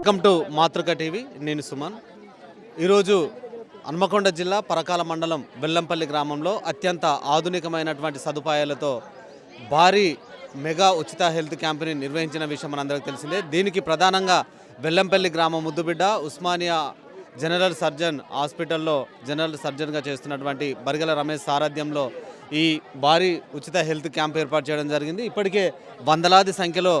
Welcome to మాతృక TV. నేను సుమన్. ఈరోజు హన్మకొండ జిల్లా పరకాల మండలం వెల్లంపల్లి గ్రామంలో అత్యంత ఆధునికమైనటువంటి సదుపాయాలతో భారీ మెగా ఉచిత హెల్త్ క్యాంపుని నిర్వహించిన విషయం మనందరికీ తెలిసిందే. దీనికి ప్రధానంగా వెల్లంపల్లి గ్రామం ముద్దుబిడ్డ ఉస్మానియా జనరల్ సర్జన్ హాస్పిటల్లో జనరల్ సర్జన్గా చేస్తున్నటువంటి బరిగల రమేష్ సారథ్యంలో ఈ భారీ ఉచిత హెల్త్ క్యాంప్ ఏర్పాటు చేయడం జరిగింది. ఇప్పటికే వందలాది సంఖ్యలో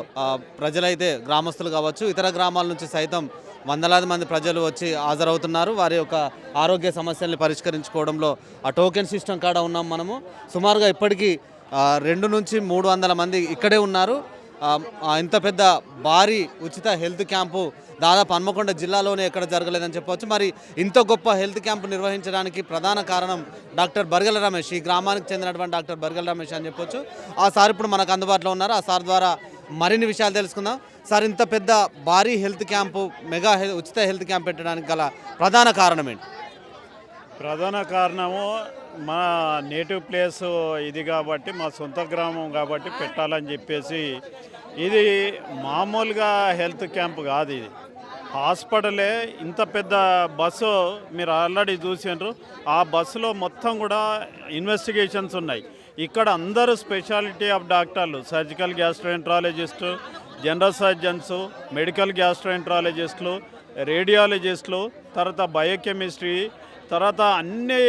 ప్రజలైతే గ్రామస్తులు కావచ్చు ఇతర గ్రామాల నుంచి సైతం వందలాది మంది ప్రజలు వచ్చి హాజరవుతున్నారు. వారి యొక్క ఆరోగ్య సమస్యల్ని పరిష్కరించుకోవడంలో ఆ టోకెన్ సిస్టమ్ కాడ ఉన్నాం మనము. సుమారుగా ఇప్పటికీ రెండు నుంచి మూడు వందల మంది ఇక్కడే ఉన్నారు. ఇంత పెద్ద భారీ ఉచిత హెల్త్ క్యాంపు దాదాపు హన్మకొండ జిల్లాలోనే ఎక్కడ జరగలేదని చెప్పవచ్చు. మరి ఇంత గొప్ప హెల్త్ క్యాంపు నిర్వహించడానికి ప్రధాన కారణం డాక్టర్ బర్గల రమేష్ ఈ గ్రామానికి చెందినటువంటి డాక్టర్ బర్గల రమేష్ అని చెప్పొచ్చు. ఆ సార్ ఇప్పుడు మనకు అందుబాటులో ఉన్నారు. ఆ సార్ ద్వారా మరిన్ని విషయాలు తెలుసుకుందాం. సార్ ఇంత పెద్ద భారీ హెల్త్ క్యాంపు మెగా హెల్ ఉచిత హెల్త్ క్యాంప్ పెట్టడానికి గల ప్రధాన కారణం ఏంటి? ప్రధాన కారణము మా నేటివ్ ప్లేస్ ఇది కాబట్టి మా సొంత గ్రామం కాబట్టి పెట్టాలని చెప్పేసి ఇది మామూలుగా హెల్త్ క్యాంప్ కాదు ఇది. హాస్పిటలే ఇంత పెద్ద బస్సు మీరు ఆల్రెడీ చూసిండ్రు. ఆ బస్సులో మొత్తం కూడా ఇన్వెస్టిగేషన్స్ ఉన్నాయి. ఇక్కడ అందరూ స్పెషాలిటీ ఆఫ్ డాక్టర్లు surgical gastroenterologist general surgeons medical గ్యాస్ట్రోఎంట్రాలజిస్టులు రేడియాలజిస్టులు తర్వాత బయోకెమిస్ట్రీ తర్వాత అన్ని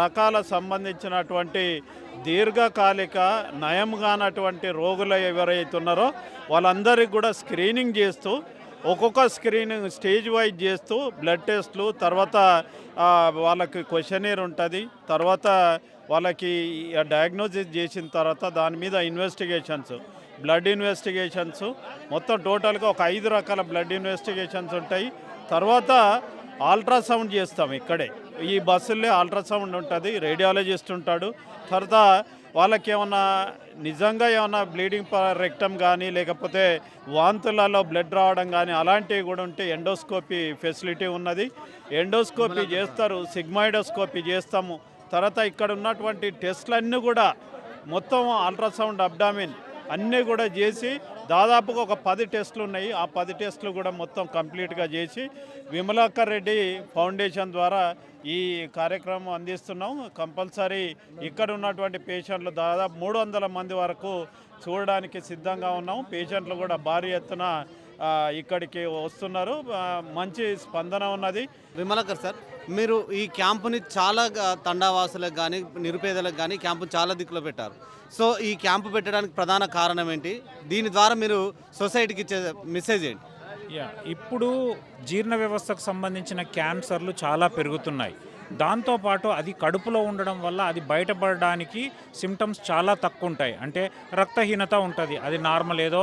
రకాల సంబంధించినటువంటి దీర్ఘకాలిక నయం కానటువంటి రోగులు ఎవరైతే ఉన్నారో వాళ్ళందరికీ కూడా స్క్రీనింగ్ చేస్తూ ఒక్కొక్క స్క్రీనింగ్ స్టేజ్ వైజ్ చేస్తూ బ్లడ్ టెస్ట్లు తర్వాత వాళ్ళకి క్వశ్చనీర్ ఉంటుంది తర్వాత వాళ్ళకి డయాగ్నోసిస్ చేసిన తర్వాత దాని మీద ఇన్వెస్టిగేషన్స్ బ్లడ్ ఇన్వెస్టిగేషన్స్ మొత్తం టోటల్గా ఒక ఐదు రకాల బ్లడ్ ఇన్వెస్టిగేషన్స్ ఉంటాయి. తర్వాత అల్ట్రాసౌండ్ చేస్తాం ఇక్కడే. ఈ బస్సుల్లో అల్ట్రాసౌండ్ ఉంటుంది రేడియాలజిస్ట్ ఉంటాడు. తర్వాత వాళ్ళకి ఏమన్నా నిజంగా ఏమన్నా బ్లీడింగ్ రెక్టం కానీ లేకపోతే వాంతులలో బ్లడ్ రావడం కానీ అలాంటివి కూడా ఉంటే ఎండోస్కోపీ ఫెసిలిటీ ఉన్నది. ఎండోస్కోపీ చేస్తారు సిగ్మాయిడోస్కోపీ చేస్తాము. తర్వాత ఇక్కడ ఉన్నటువంటి టెస్ట్లన్నీ కూడా మొత్తం అల్ట్రాసౌండ్ అబ్డామిన్ అన్నీ కూడా చేసి దాదాపుగా ఒక పది టెస్టులు ఉన్నాయి. ఆ పది టెస్టులు కూడా మొత్తం కంప్లీట్గా చేసి విమలాకర్ రెడ్డి ఫౌండేషన్ ద్వారా ఈ కార్యక్రమం అందిస్తున్నాం. కంపల్సరీ ఇక్కడ ఉన్నటువంటి పేషెంట్లు దాదాపు మూడు వందల మంది వరకు చూడడానికి సిద్ధంగా ఉన్నాం. పేషెంట్లు కూడా భారీ ఎత్తున ఇక్కడికి వస్తున్నారు. మంచి స్పందన ఉన్నది. విమలాకర్ సార్ మీరు ఈ క్యాంపుని చాలా తండావాసులకు కానీ నిరుపేదలకు కానీ క్యాంపు చాలా దిక్కులో పెట్టారు. సో ఈ క్యాంపు పెట్టడానికి ప్రధాన కారణం ఏంటి? దీని ద్వారా మీరు సొసైటీకి ఇచ్చే మెసేజ్ ఏంటి? యా ఇప్పుడు జీర్ణ వ్యవస్థకు సంబంధించిన క్యాన్సర్లు చాలా పెరుగుతున్నాయి. దాంతోపాటు అది కడుపులో ఉండడం వల్ల అది బయటపడడానికి సిమ్టమ్స్ చాలా తక్కువ ఉంటాయి అంటే రక్తహీనత ఉంటుంది. అది నార్మల్ ఏదో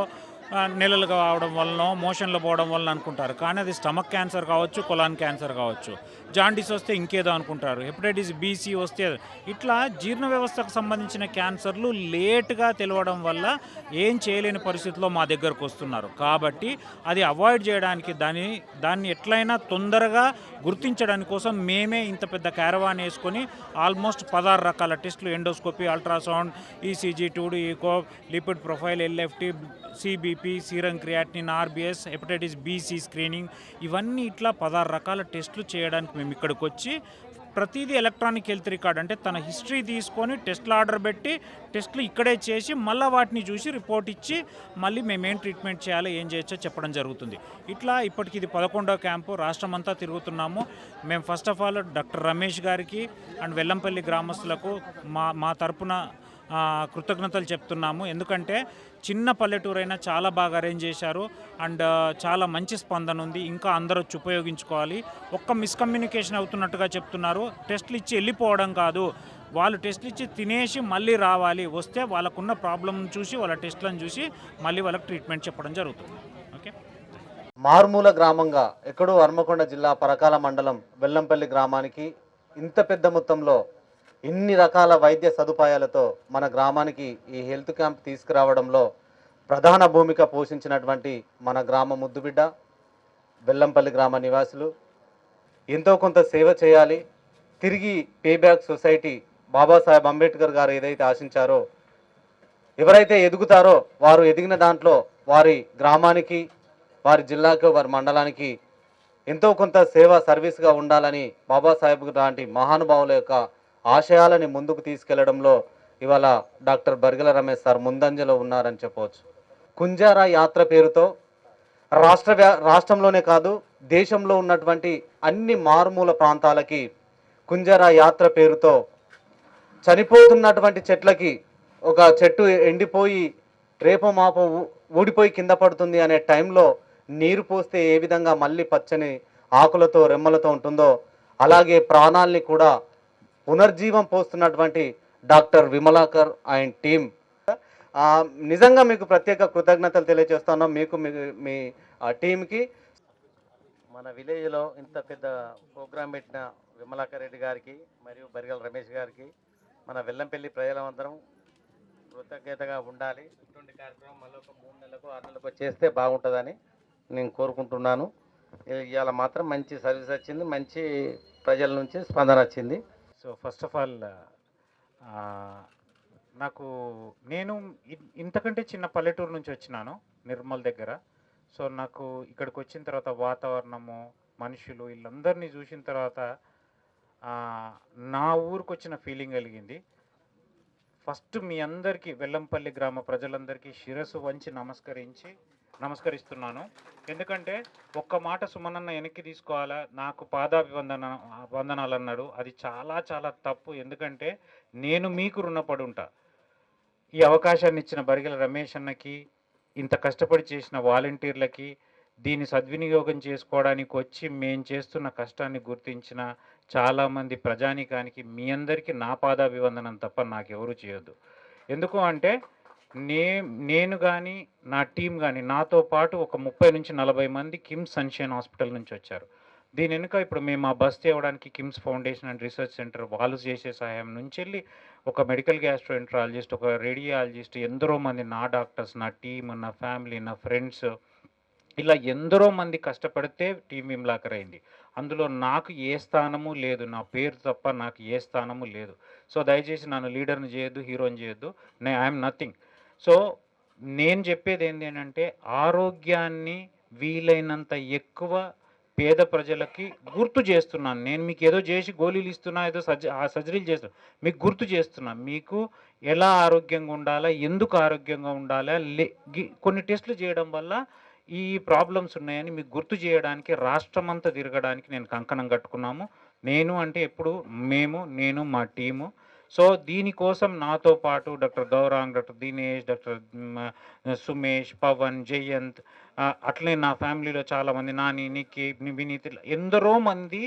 నెలలుగా నెలలు కావడం వలన మోషన్లు పోవడం వలన అనుకుంటారు. కానీ అది స్టమక్ క్యాన్సర్ కావచ్చు కొలాన్ క్యాన్సర్ కావచ్చు. జాండీస్ వస్తే ఇంకేదో అనుకుంటారు. హెపటైటిస్ బీసీ వస్తే ఇట్లా జీర్ణ వ్యవస్థకు సంబంధించిన క్యాన్సర్లు లేట్గా తెలవడం వల్ల ఏం చేయలేని పరిస్థితిలో మా దగ్గరకు వస్తున్నారు. కాబట్టి అది అవాయిడ్ చేయడానికి దాని దాన్ని ఎట్లయినా తొందరగా గుర్తించడానికి కోసం మేమే ఇంత పెద్ద క్యారవాన్ వేసుకొని ఆల్మోస్ట్ పదహారు రకాల టెస్టులు endoscopy ultrasound ECG two D echo lipid profile LFT CBP serum creatinine RBS hepatitis B C screening ఇవన్నీ ఇట్లా పదహారు రకాల టెస్టులు చేయడానికి మేము ఇక్కడికి వచ్చి ప్రతిదీ ఎలక్ట్రానిక్ హెల్త్ రికార్డ్ అంటే తన హిస్టరీ తీసుకొని టెస్ట్లు ఆర్డర్ పెట్టి టెస్ట్లు ఇక్కడే చేసి మళ్ళీ వాటిని చూసి రిపోర్ట్ ఇచ్చి మళ్ళీ మేము ఏం ట్రీట్మెంట్ చేయాలో ఏం చేయొచ్చో చెప్పడం జరుగుతుంది. ఇట్లా ఇప్పటికి ఇది పదకొండో క్యాంపు రాష్ట్రం అంతా తిరుగుతున్నాము. మేము first of all doctor Ramesh గారికి అండ్ వెల్లంపల్లి గ్రామస్తులకు మా మా తరపున కృతజ్ఞతలు చెప్తున్నాము. ఎందుకంటే చిన్న పల్లెటూరు అయినా చాలా బాగా అరేంజ్ చేశారు. అండ్ చాలా మంచి స్పందన ఉంది. ఇంకా అందరూ వచ్చి ఉపయోగించుకోవాలి ఒక్క మిస్కమ్యూనికేషన్ అవుతున్నట్టుగా చెప్తున్నారు. టెస్ట్లు ఇచ్చి వెళ్ళిపోవడం కాదు. వాళ్ళు టెస్ట్లు ఇచ్చి తినేసి మళ్ళీ రావాలి. వస్తే వాళ్ళకున్న ప్రాబ్లం చూసి వాళ్ళ టెస్ట్లను చూసి మళ్ళీ వాళ్ళకి ట్రీట్మెంట్ చెప్పడం జరుగుతుంది. ఓకే? మారుమూల గ్రామంగా ఎక్కడో హర్మకొండ జిల్లా పరకాల మండలం వెల్లంపల్లి గ్రామానికి ఇంత పెద్ద మొత్తంలో ఇన్ని రకాల వైద్య సదుపాయాలతో మన గ్రామానికి ఈ హెల్త్ క్యాంప్ తీసుకురావడంలో ప్రధాన భూమిక పోషించినటువంటి మన గ్రామ ముద్దుబిడ్డ బెల్లంపల్లి గ్రామ నివాసులు. ఎంతో కొంత సేవ చేయాలి. తిరిగి పేబ్యాక్ సొసైటీ బాబాసాహెబ్ అంబేద్కర్ గారు ఏదైతే ఆశించారో ఎవరైతే ఎదుగుతారో వారు ఎదిగిన దాంట్లో వారి గ్రామానికి వారి జిల్లాకు వారి మండలానికి ఎంతో కొంత సేవ సర్వీస్గా ఉండాలని బాబాసాహెబ్ లాంటి మహానుభావుల యొక్క ఆశయాలని ముందుకు తీసుకెళ్ళడంలో ఇవాళ డాక్టర్ బర్గల రమేష్ సార్ ముందంజలో ఉన్నారని చెప్పవచ్చు. కుంజారా యాత్ర పేరుతో రాష్ట్ర రాష్ట్రంలోనే కాదు దేశంలో ఉన్నటువంటి అన్ని మారుమూల ప్రాంతాలకి కుంజారా యాత్ర పేరుతో చనిపోతున్నటువంటి చెట్లకి ఒక చెట్టు ఎండిపోయి రేపో మాపో ఊ- ఊడిపోయి కింద పడుతుంది అనే టైంలో నీరు పోస్తే ఏ విధంగా మళ్ళీ పచ్చని ఆకులతో రెమ్మలతో ఉంటుందో అలాగే ప్రాణాల్ని కూడా పునర్జీవం పోస్తున్నటువంటి డాక్టర్ విమలాకర్ అండ్ టీం. నిజంగా మీకు ప్రత్యేక కృతజ్ఞతలు తెలియజేస్తున్నాం మీకు మీ మీ ఆ, టీంకి. మన విలేజ్లో ఇంత పెద్ద ప్రోగ్రాం పెట్టిన విమలాకర్ రెడ్డి గారికి మరియు బరిగల రమేష్ గారికి మన వెల్లంపల్లి ప్రజలందరం కృతజ్ఞతగా ఉండాలి. ఇటువంటి కార్యక్రమం మళ్ళీ ఒక మూడు నెలలకు ఆరు నెలలకు చేస్తే బాగుంటుందని నేను కోరుకుంటున్నాను. ఇవాళ మాత్రం మంచి సర్వీస్ వచ్చింది మంచి ప్రజల నుంచి స్పందన వచ్చింది. సో ఫస్ట్ ఆఫ్ ఆల్ నాకు నేను ఇ- ఇంతకంటే చిన్న పల్లెటూరు నుంచి వచ్చినాను నిర్మల్ దగ్గర. సో నాకు ఇక్కడికి వచ్చిన తర్వాత వాతావరణము మనుషులు వీళ్ళందరినీ చూసిన తర్వాత నా ఊరికి వచ్చిన ఫీలింగ్ కలిగింది. ఫస్ట్ మీ అందరికీ వెల్లంపల్లి గ్రామ ప్రజలందరికీ శిరస్సు వంచి నమస్కరించి నమస్కరిస్తున్నాను. ఎందుకంటే ఒక్క మాట సుమనన్న వెనక్కి తీసుకోవాలా? నాకు పాదాభివందన వందనాలు అన్నాడు అది చాలా చాలా తప్పు. ఎందుకంటే నేను మీకు రుణపడి ఉంటా ఈ అవకాశాన్ని ఇచ్చిన బరిగెల రమేష్ అన్నకి ఇంత కష్టపడి చేసిన వాలంటీర్లకి దీన్ని సద్వినియోగం చేసుకోవడానికి వచ్చి మేము చేస్తున్న కష్టాన్ని గుర్తించిన చాలామంది ప్రజానికానికి మీ అందరికీ నా పాదాభివందనం తప్ప నాకెవరూ చేయొద్దు. ఎందుకు అంటే నే నేను కానీ నా టీం కానీ నాతో పాటు ఒక ముప్పై నుంచి నలభై మంది కిమ్స్ సన్షైన్ హాస్పిటల్ నుంచి వచ్చారు. దీని వెనుక ఇప్పుడు మేము ఆ బస్ తేవడానికి KIMS foundation and research centre వాళ్ళు చేసే సహాయం నుంచి వెళ్ళి ఒక మెడికల్ గ్యాస్ట్రోఎంట్రాలజిస్ట్ ఒక రేడియాలజిస్ట్ ఎందరో మంది నా డాక్టర్స్ నా టీం నా ఫ్యామిలీ నా ఫ్రెండ్స్ ఇలా ఎందరో మంది కష్టపడితే టీం విమ్లాకర్ అయింది అందులో నాకు ఏ స్థానము లేదు. నా పేరు తప్ప నాకు ఏ స్థానము లేదు. సో దయచేసి నన్ను లీడర్ని చేయొద్దు హీరోని చేయొద్దు. నే ఐఎమ్ నథింగ్. సో నేను చెప్పేది ఏంటి అంటే ఆరోగ్యాన్ని వీలైనంత ఎక్కువ పేద ప్రజలకి గుర్తు చేస్తున్నాను. నేను మీకు ఏదో చేసి గోళీలు ఇస్తున్నా ఏదో సర్జ ఆ సర్జరీలు చేస్తున్నా మీకు గుర్తు చేస్తున్నా. మీకు ఎలా ఆరోగ్యంగా ఉండాలా ఎందుకు ఆరోగ్యంగా ఉండాలా లే కొన్ని టెస్టులు చేయడం వల్ల ఈ ప్రాబ్లమ్స్ ఉన్నాయని మీకు గుర్తు చేయడానికి రాష్ట్రమంతా తిరగడానికి నేను కంకణం కట్టుకున్నాము. నేను అంటే ఎప్పుడు మేము నేను మా టీము సో దీనికోసం నాతో పాటు doctor Gaurang doctor Dinesh doctor Sumesh Pavan Jayanth అట్లే నా ఫ్యామిలీలో చాలామంది నాని నిక్కి వినీత్ ఎందరో మంది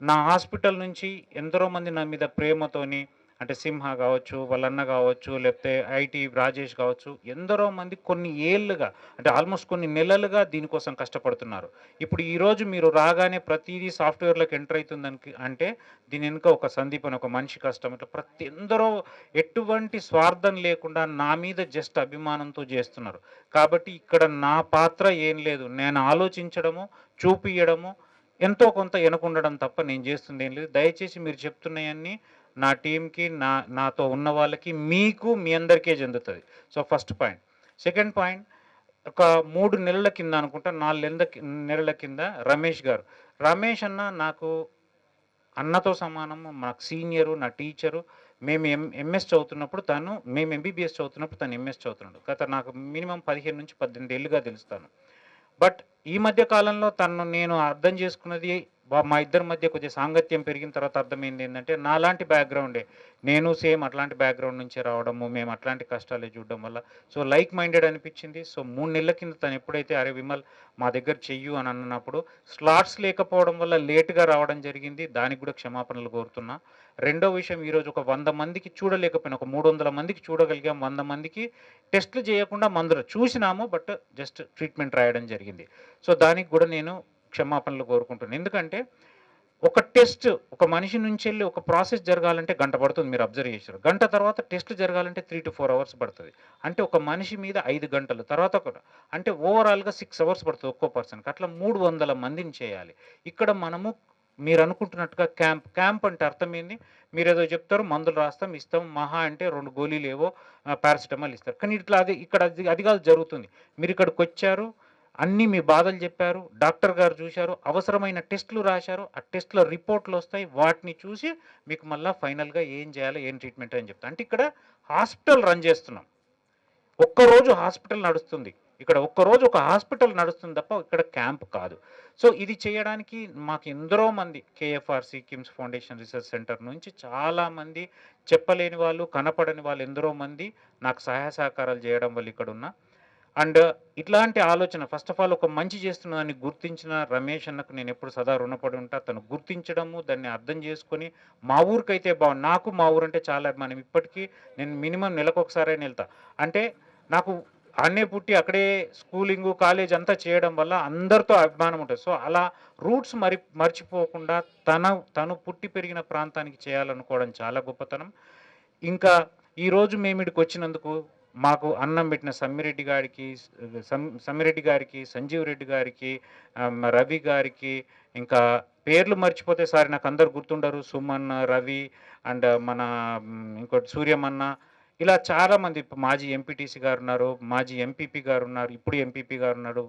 నా హాస్పిటల్ నుంచి ఎందరో మంది నా మీద ప్రేమతోని అంటే సింహ కావచ్చు వాళ్ళన్న కావచ్చు లేకపోతే ఐటీ రాజేష్ కావచ్చు ఎందరో మంది కొన్ని ఏళ్ళుగా అంటే ఆల్మోస్ట్ కొన్ని నెలలుగా దీనికోసం కష్టపడుతున్నారు. ఇప్పుడు ఈరోజు మీరు రాగానే ప్రతిదీ సాఫ్ట్వేర్లోకి ఎంటర్ అవుతుందని అంటే దీని వెనుక ఒక సందీప్ అని ఒక మనిషి కష్టం. ఇట్లా ప్రతి ఎందరో ఎటువంటి స్వార్థం లేకుండా నా మీద జస్ట్ అభిమానంతో చేస్తున్నారు. కాబట్టి ఇక్కడ నా పాత్ర ఏం లేదు. నేను ఆలోచించడము చూపియడము ఎంతో కొంత వెనకుండడం తప్ప నేను చేస్తుంది ఏం లేదు. దయచేసి మీరు చెప్తున్నాయన్నీ నా టీంకి నా నాతో ఉన్న వాళ్ళకి మీకు మీ అందరికీ చెందుతుంది. So first point. Second point ఒక మూడు నెలల కింద అనుకుంటా నాలుగు నెలల నెలల కింద రమేష్ గారు. రమేష్ అన్న నాకు అన్నతో సమానము నాకు సీనియరు నా టీచరు. మేము ఎం ఎంఎస్ చదువుతున్నప్పుడు తను మేము ఎంబీబీఎస్ చదువుతున్నప్పుడు తను ఎంఎస్ చదువుతున్నాడు. గత నాకు మినిమం పదిహేను నుంచి పద్దెనిమిది ఏళ్ళుగా తెలుస్తాను. బట్ ఈ మధ్య కాలంలో తను నేను అర్థం చేసుకున్నది మా ఇద్దరి మధ్య కొద్దిగా సాంగత్యం పెరిగిన తర్వాత అర్థమైంది ఏంటంటే నాలాంటి బ్యాక్గ్రౌండే నేను సేమ్ అట్లాంటి బ్యాక్గ్రౌండ్ నుంచి రావడము మేము అట్లాంటి కష్టాలే చూడడం వల్ల. సో లైక్ మైండెడ్ అనిపించింది. సో మూడు నెలల కింద తను ఎప్పుడైతే అరే విమల్ మా దగ్గర చెయ్యు అని అన్నప్పుడు స్లాట్స్ లేకపోవడం వల్ల లేట్గా రావడం జరిగింది. దానికి కూడా క్షమాపణలు కోరుతున్నా. రెండో విషయం ఈరోజు ఒక వంద మందికి చూడలేకపోయినా ఒక మూడు వందల మందికి చూడగలిగాం. వంద మందికి టెస్టులు చేయకుండా మందులు చూసినాము బట్ జస్ట్ ట్రీట్మెంట్ రాయడం జరిగింది. సో దానికి కూడా నేను క్షమాపణలు కోరుకుంటున్నాను. ఎందుకంటే ఒక టెస్ట్ ఒక మనిషి నుంచి వెళ్ళి ఒక ప్రాసెస్ జరగాలంటే గంట పడుతుంది మీరు అబ్జర్వ్ చేశారు. గంట తర్వాత టెస్ట్ జరగాలంటే త్రీ టు ఫోర్ అవర్స్ పడుతుంది. అంటే ఒక మనిషి మీద ఐదు గంటలు తర్వాత ఒక అంటే ఓవరాల్గా సిక్స్ అవర్స్ పడుతుంది ఒక్కో పర్సన్కి అట్లా మూడు వందల మందిని చేయాలి. ఇక్కడ మనము మీరు అనుకుంటున్నట్టుగా క్యాంప్ క్యాంప్ అంటే అర్థం ఏంది? మీరు ఏదో చెప్తారు మందులు రాస్తాం ఇస్తాం మహా అంటే రెండు గోళీలు ఏవో పారాసిటమాల్ ఇస్తారు. కానీ ఇట్లా అది ఇక్కడ అది అది కాదు జరుగుతుంది. మీరు ఇక్కడికి వచ్చారు అన్నీ మీ బాధలు చెప్పారు డాక్టర్ గారు చూశారు అవసరమైన టెస్టులు రాశారు ఆ టెస్టుల రిపోర్ట్లు వస్తాయి వాటిని చూసి మీకు మళ్ళీ ఫైనల్గా ఏం చేయాలి ఏం ట్రీట్మెంట్ అని చెప్తాను అంటే ఇక్కడ హాస్పిటల్ రన్ చేస్తున్నాం. ఒక్కరోజు హాస్పిటల్ నడుస్తుంది. ఇక్కడ ఒక్కరోజు ఒక హాస్పిటల్ నడుస్తుంది తప్ప ఇక్కడ క్యాంప్ కాదు. సో ఇది చేయడానికి మాకు ఎందరో మంది KFRC KIMS foundation research centre నుంచి చాలామంది చెప్పలేని వాళ్ళు కనపడని వాళ్ళు ఎందరో మంది నాకు సహాయ సహకారాలు చేయడం వల్ల ఇక్కడ ఉన్న అండ్ ఇట్లాంటి ఆలోచన ఫస్ట్ ఆఫ్ ఆల్ ఒక మంచి చేస్తున్నదాన్ని గుర్తించిన రమేష్ అన్నకు నేను ఎప్పుడు సదా రుణపడి ఉంటా. తను గుర్తించడము దాన్ని అర్థం చేసుకొని మా ఊరికైతే బాగు నాకు మా ఊరు అంటే చాలా అభిమానం. ఇప్పటికీ నేను మినిమం నెలకు ఒకసారి వెళ్తా. అంటే నాకు అన్నే పుట్టి అక్కడే స్కూలింగ్ కాలేజ్ అంతా చేయడం వల్ల అందరితో అభిమానం ఉంటుంది. సో అలా రూట్స్ మరి మర్చిపోకుండా తన తను పుట్టి పెరిగిన ప్రాంతానికి చేయాలనుకోవడం చాలా గొప్పతనం. ఇంకా ఈరోజు మేము ఇక్కడికి వచ్చినందుకు మాకు అన్నం పెట్టిన సమ్మిరెడ్డి గారికి సమ్ సమ్మిరెడ్డి గారికి సంజీవ్ రెడ్డి గారికి రవి గారికి ఇంకా పేర్లు మర్చిపోతే సార్ నాకు అందరు గుర్తుండరు. సుమన్ రవి అండ్ మన ఇంకోటి సూర్యమన్న. ఇలా చాలామంది మాజీ ఎంపీటీసీ గారు ఉన్నారు మాజీ ఎంపీపీ గారు ఉన్నారు ఇప్పుడు ఎంపీపీ గారు ఉన్నారు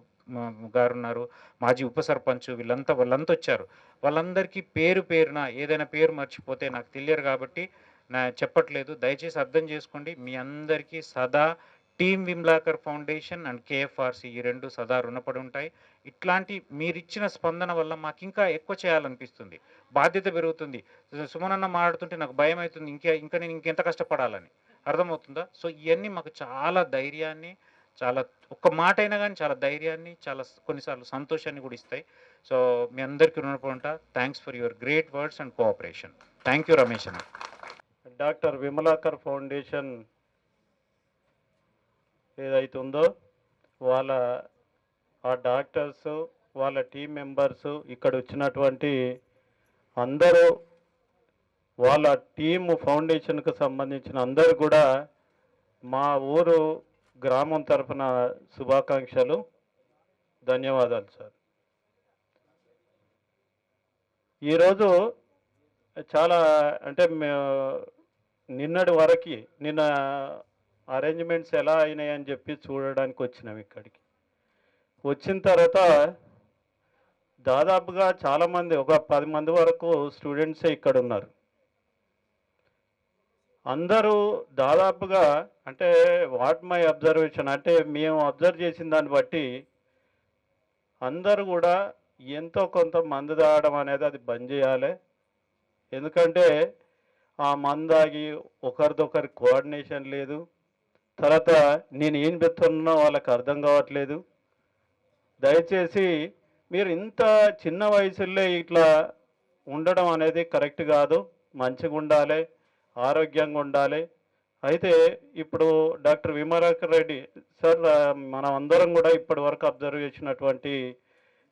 గారు ఉన్నారు మాజీ ఉప సర్పంచ్ వీళ్ళంతా వాళ్ళంతా వచ్చారు. వాళ్ళందరికీ పేరు పేరున ఏదైనా పేరు మర్చిపోతే నాకు తెలియరు కాబట్టి నా చెప్పట్లేదు. దయచేసి అర్థం చేసుకోండి. మీ అందరికీ సదా team Vimlakar foundation and KFRC ఈ రెండు సదా రుణపడి ఉంటాయి ఇట్లాంటి మీరిచ్చిన స్పందన వల్ల మాకు ఇంకా ఎక్కువ చేయాలనిపిస్తుంది. బాధ్యత పెరుగుతుంది. సుమనన్న మాట్లాడుతుంటే నాకు భయం అవుతుంది ఇంకా ఇంకా నేను ఇంకెంత కష్టపడాలని. అర్థమవుతుందా? సో ఇవన్నీ మాకు చాలా ధైర్యాన్ని చాలా ఒక్క మాట అయినా కానీ చాలా ధైర్యాన్ని చాలా కొన్నిసార్లు సంతోషాన్ని కూడా ఇస్తాయి. సో మీ అందరికీ రుణపడి ఉంటా thanks for your great words and cooperation. Thank you Ramesh అన్న. డాక్టర్ విమలాకర్ ఫౌండేషన్ ఏదైతే ఉందో వాళ్ళ ఆ డాక్టర్స్ వాళ్ళ టీం మెంబర్స్ ఇక్కడ వచ్చినటువంటి అందరూ వాళ్ళ టీము ఫౌండేషన్కు సంబంధించిన అందరూ కూడా మా ఊరు గ్రామం తరఫున శుభాకాంక్షలు. ధన్యవాదాలు సార్. ఈరోజు చాలా అంటే మే- నిన్నటి వరకు నిన్న అరేంజ్మెంట్స్ ఎలా అయినాయని చెప్పి చూడడానికి వచ్చినాం ఇక్కడికి. వచ్చిన తర్వాత దాదాపుగా చాలామంది ఒక పది మంది వరకు స్టూడెంట్సే ఇక్కడ ఉన్నారు. అందరూ దాదాపుగా అంటే వాట్ మై అబ్జర్వేషన్ అంటే మేము అబ్జర్వ్ చేసిన దాన్ని బట్టి అందరూ కూడా ఎంతో కొంత మందు తాగడం అనేది అది బంద్ చేయాలి. ఎందుకంటే ఆ మందాగి ఒకరిదొకరి కోఆర్డినేషన్ లేదు. తర్వాత నేను ఏం పెడుతున్నా వాళ్ళకి అర్థం కావట్లేదు. దయచేసి మీరు ఇంత చిన్న వయసులో ఇట్లా ఉండడం అనేది కరెక్ట్ కాదు. మంచిగా ఉండాలి ఆరోగ్యంగా ఉండాలి. అయితే ఇప్పుడు డాక్టర్ విమలాకర్ రెడ్డి సార్ మనం అందరం కూడా ఇప్పటి వరకు అబ్జర్వ్ చేసినటువంటి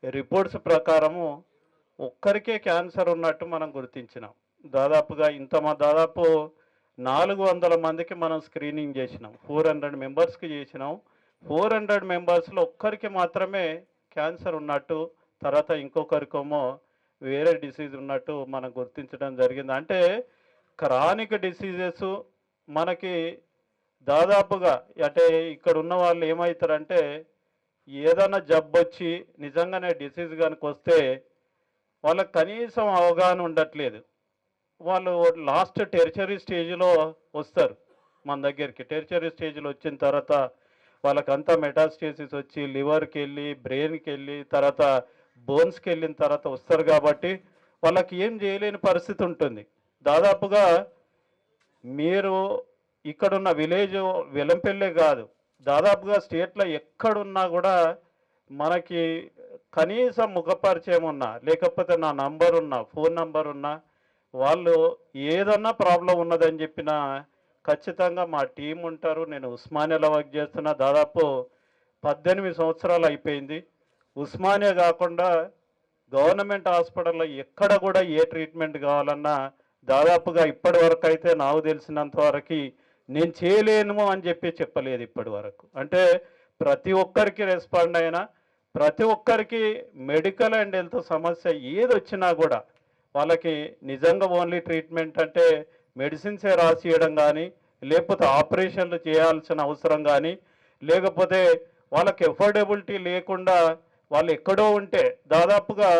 రిపోర్ట్స్ ప్రకారము ఒక్కరికే క్యాన్సర్ ఉన్నట్టు మనం గుర్తించినాం. దాదాపుగా ఇంత మా దాదాపు నాలుగు వందల మందికి మనం స్క్రీనింగ్ చేసినాం. ఫోర్ హండ్రెడ్ మెంబర్స్కి చేసినాం. ఫోర్ హండ్రెడ్ మెంబర్స్లో ఒక్కరికి మాత్రమే క్యాన్సర్ ఉన్నట్టు తర్వాత ఇంకొకరికేమో వేరే డిసీజ్ ఉన్నట్టు మనం గుర్తించడం జరిగింది. అంటే క్రానిక్ డిసీజెస్ మనకి దాదాపుగా అంటే ఇక్కడ ఉన్న వాళ్ళు ఏమవుతారంటే ఏదైనా జబ్బు వచ్చి నిజంగానే డిసీజ్ కనుక వస్తే వాళ్ళకి కనీసం అవగాహన ఉండట్లేదు. వాళ్ళు లాస్ట్ టెరిచరీ స్టేజ్లో వస్తారు. మన దగ్గరికి టెరిచరీ స్టేజ్లో వచ్చిన తర్వాత వాళ్ళకంతా మెటాస్టేసిస్ వచ్చి లివర్కి వెళ్ళి బ్రెయిన్కి వెళ్ళి తర్వాత బోన్స్కి వెళ్ళిన తర్వాత వస్తారు కాబట్టి వాళ్ళకి ఏం చేయలేని పరిస్థితి ఉంటుంది. దాదాపుగా మీరు ఇక్కడున్న విలేజ్ వెలంపెల్లే కాదు. దాదాపుగా స్టేట్లో ఎక్కడున్నా కూడా మనకి కనీసం ముఖపరిచయం ఉన్నా లేకపోతే నా నంబర్ ఉన్నా ఫోన్ నంబర్ ఉన్నా వాళ్ళు ఏదన్నా ప్రాబ్లం ఉన్నదని చెప్పినా ఖచ్చితంగా మా టీం ఉంటారు. నేను ఉస్మానియాలో వర్క్ చేస్తున్నా. దాదాపు పద్దెనిమిది సంవత్సరాలు అయిపోయింది. ఉస్మానియా కాకుండా గవర్నమెంట్ హాస్పిటల్లో ఎక్కడ కూడా ఏ ట్రీట్మెంట్ కావాలన్నా దాదాపుగా ఇప్పటి వరకు అయితే నాకు తెలిసినంత వరకు నేను చేయలేను అని చెప్పి చెప్పలేదు ఇప్పటి వరకు. అంటే ప్రతి ఒక్కరికి రెస్పాండ్ అయినా ప్రతి ఒక్కరికి మెడికల్ అండ్ హెల్త్ సమస్య ఏది వచ్చినా కూడా వాళ్ళకి నిజంగా ఓన్లీ ట్రీట్మెంట్ అంటే మెడిసిన్సే రాసి ఇవ్వడం కానీ లేకపోతే ఆపరేషన్లు చేయాల్సిన అవసరం కానీ లేకపోతే వాళ్ళకి ఎఫోర్డబిలిటీ లేకుండా వాళ్ళు ఎక్కడో ఉంటే దాదాపుగా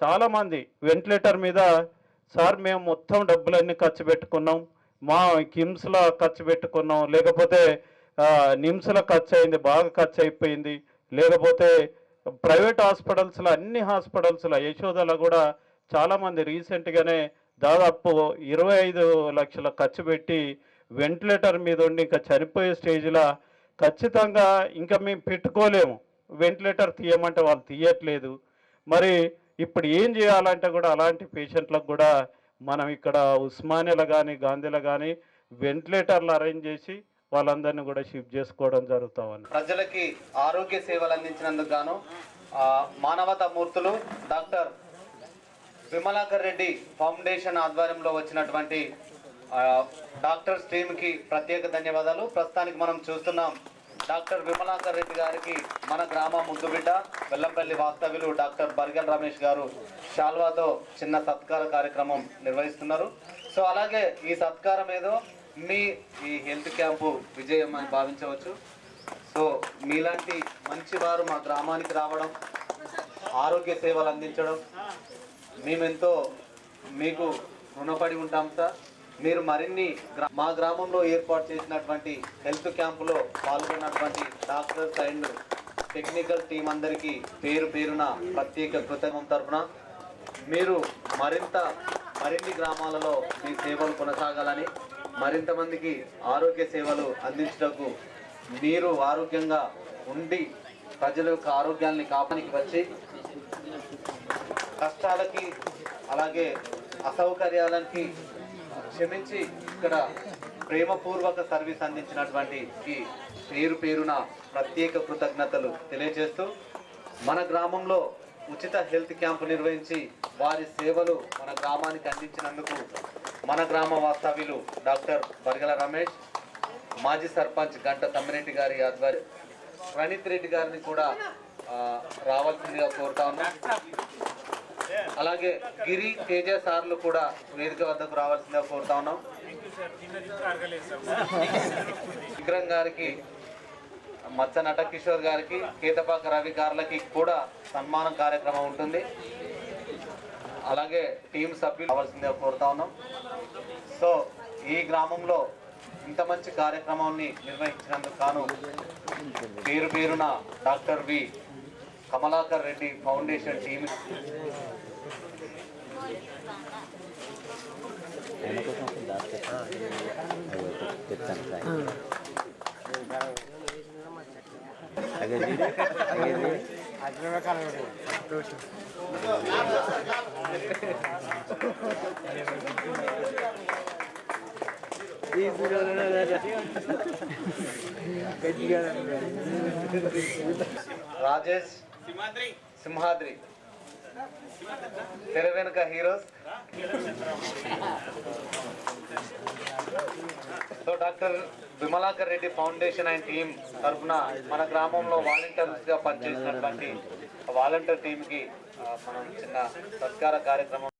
చాలామంది వెంటిలేటర్ మీద సార్ మేము మొత్తం డబ్బులన్నీ ఖర్చు పెట్టుకున్నాం మా కిమ్స్లో ఖర్చు పెట్టుకున్నాం లేకపోతే నిమ్స్లో ఖర్చు అయింది బాగా ఖర్చు అయిపోయింది లేకపోతే ప్రైవేట్ హాస్పిటల్స్లో అన్ని హాస్పిటల్స్లో యశోదలో కూడా చాలామంది రీసెంట్గానే దాదాపు ఇరవై ఐదు లక్షల ఖర్చు పెట్టి వెంటిలేటర్ మీద ఉండి ఇంకా చనిపోయే స్టేజ్లో ఖచ్చితంగా ఇంకా మేము పెట్టుకోలేము. వెంటిలేటర్ తీయమంటే వాళ్ళు తీయట్లేదు. మరి ఇప్పుడు ఏం చేయాలంటే కూడా అలాంటి పేషెంట్లకు కూడా మనం ఇక్కడ ఉస్మానియాలో కానీ గాంధీలో కానీ వెంటిలేటర్లు అరేంజ్ చేసి వాళ్ళందరినీ కూడా షిఫ్ట్ చేసుకోవడం జరుగుతామని. ప్రజలకి ఆరోగ్య సేవలు అందించినందుకు గాను మానవతా మూర్తులు డాక్టర్ విమలాకర్ రెడ్డి ఫౌండేషన్ ఆధ్వర్యంలో వచ్చినటువంటి డాక్టర్ డాక్టర్స్ టీమ్కి ప్రత్యేక ధన్యవాదాలు. ప్రస్తుతానికి మనం చూస్తున్నాం డాక్టర్ విమలాకర్ రెడ్డి గారికి మన గ్రామ ముద్దుబిడ్డ వెల్లంపల్లి వాస్తవ్యులు డాక్టర్ బర్గల్ రమేష్ గారు శాల్వాతో చిన్న సత్కార కార్యక్రమం నిర్వహిస్తున్నారు. సో అలాగే ఈ సత్కారం ఏదో మీ ఈ హెల్త్ క్యాంపు విజయం అని భావించవచ్చు. సో మీలాంటి మంచి వారు మా గ్రామానికి రావడం ఆరోగ్య సేవలు అందించడం మేమెంతో మీకు రుణపడి ఉంటాం సార్. మీరు మరిన్ని గ్రా- మా గ్రామంలో ఏర్పాటు చేసినటువంటి హెల్త్ క్యాంపులో పాల్గొన్నటువంటి డాక్టర్స్ అండ్ టెక్నికల్ టీం అందరికీ పేరు పేరున ప్రత్యేక కృతజ్ఞం తరపున మీరు మరింత మరిన్ని గ్రామాలలో మీ సేవలు కొనసాగాలని మరింత మందికి ఆరోగ్య సేవలు అందించటకు మీరు ఆరోగ్యంగా ఉండి ప్రజల యొక్క ఆరోగ్యాన్ని కాపానికి వచ్చి కష్టాలకి అలాగే అసౌకర్యాలకి క్షమించి ఇక్కడ ప్రేమపూర్వక సర్వీస్ అందించినటువంటి ఈ పేరు పేరున ప్రత్యేక కృతజ్ఞతలు తెలియజేస్తూ మన గ్రామంలో ఉచిత హెల్త్ క్యాంపు నిర్వహించి వారి సేవలు మన గ్రామానికి అందించినందుకు మన గ్రామ వాస్తవ్యులు డాక్టర్ బర్గల రమేష్ మాజీ సర్పంచ్ గంట తమ్మిరెడ్డి గారి ఆధ్వర్యం ప్రణీత్ రెడ్డి గారిని కూడా రావాల్సిందిగా కోరుతా ఉన్నాం. అలాగే గిరి తేజ సార్లు కూడా వేదిక వద్దకు రావాల్సిందిగా కోరుతా ఉన్నాం. విక్రమ్ గారికి మచ్చ నట కిషోర్ గారికి కేతపాక రవి గారులకి కూడా సన్మానం కార్యక్రమం ఉంటుంది. అలాగే టీం సభ్యులు కావాల్సిందిగా కోరుతా ఉన్నాం. సో ఈ గ్రామంలో ఇంత మంచి కార్యక్రమాన్ని నిర్వహించినందుకు గాను పేరు పేరున doctor V Kamalakar Reddy foundation team Rajesh Simhadri. తెర వెనుక heroes. So doctor Vimalakar Reddy foundation and team తరఫున మన గ్రామంలో వాలంటీర్స్గా పనిచేసినటువంటి వాలంటీర్ టీంకి మనం చిన్న సత్కార కార్యక్రమం